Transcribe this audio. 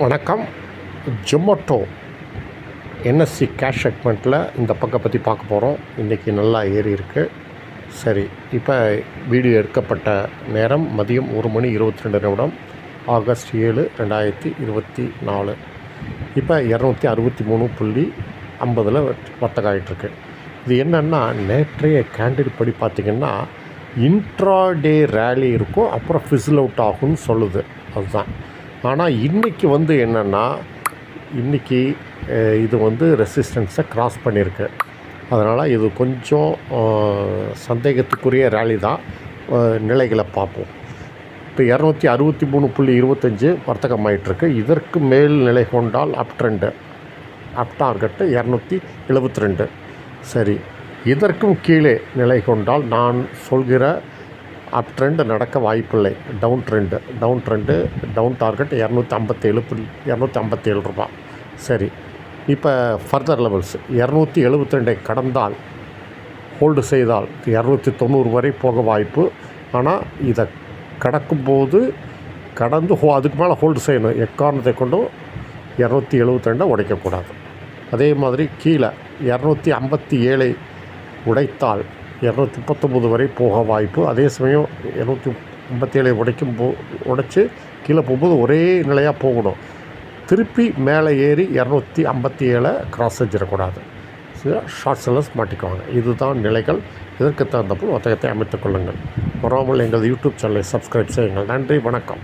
வணக்கம். Zomato NSC cash செக்மெண்ட்டில் இந்த பக்கம் பற்றி பார்க்க போகிறோம் இன்றைக்கி நல்லா ஏறி இருக்குது சரி இப்போ வீடியோ எடுக்கப்பட்ட நேரம் மதியம் ஒரு மணி இருபத்தி ரெண்டு நிமிடம் ஆகஸ்ட் ஏழு ரெண்டாயிரத்தி இருபத்தி நாலு. இப்போ இரநூத்தி அறுபத்தி மூணு புள்ளி ஐம்பதில் வர்த்தகம் ஆகிட்டுருக்கு இது என்னென்னா நேற்றைய கேண்டில் படி பார்த்திங்கன்னா இன்ட்ராடே ரேலி இருக்கும் அப்புறம் ஃபிசில் அவுட் ஆகும்னு சொல்லுது. அதுதான். ஆனால் இன்றைக்கி வந்து என்னென்னா இன்றைக்கி இது வந்து ரெசிஸ்டன்ஸை கிராஸ் பண்ணியிருக்கு அதனால் இது கொஞ்சம் சந்தேகத்துக்குரிய ரேலி தான். நிலைகளை பார்ப்போம். இப்போ இரநூத்தி அறுபத்தி மூணு புள்ளி இருபத்தஞ்சு வர்த்தகமாயிட்டிருக்கு. இதற்கு மேல் நிலை கொண்டால் அப் ட்ரெண்டு அப் டார்கெட்டு இரநூத்தி எழுபத்தி ரெண்டு. சரி இதற்கும் கீழே நிலை கொண்டால் நான் சொல்கிற அப் ட்ரெண்டு நடக்க வாய்ப்பில்லை. Down trend down trend down target இரநூத்தி ஐம்பத்தேழு புள்ளி இரநூத்தி ஐம்பத்தேழு ரூபா சரி இப்போ ஃபர்தர் லெவல்ஸ் இரநூத்தி எழுபத்தி ரெண்டை கடந்தால் ஹோல்டு செய்தால் இரநூத்தி தொண்ணூறு வரை போக வாய்ப்பு. ஆனால் இதை கடக்கும்போது கடந்து ஹோ அதுக்கு மேலே ஹோல்டு செய்யணும். எக்காரணத்தை கொண்டும் இரநூத்தி எழுபத்தி ரெண்டை உடைக்கக்கூடாது. அதே மாதிரி கீழே இரநூத்தி ஐம்பத்தி ஏழை உடைத்தால் இரநூத்தி முப்பத்தொம்பது வரை போக வாய்ப்பு. அதே சமயம் இரநூத்தி ஐம்பத்தி ஏழை உடைக்கும் போ உடைச்சி கீழே போகும்போது ஒரே நிலையாக போகணும். திருப்பி மேலே ஏறி இரநூத்தி ஐம்பத்தி ஏழை கிராஸ் செஞ்சிடக்கூடாது ஷார்ட் செல்லர்ஸ் மாட்டிக்குவாங்க. இதுதான் நிலைகள். இதற்கு தகுந்தபோல் ஒத்தகத்தை அமைத்துக் கொள்ளுங்கள். வராமல் எங்கள் யூடியூப் சேனலை சப்ஸ்கிரைப் செய்யுங்கள். நன்றி. வணக்கம்.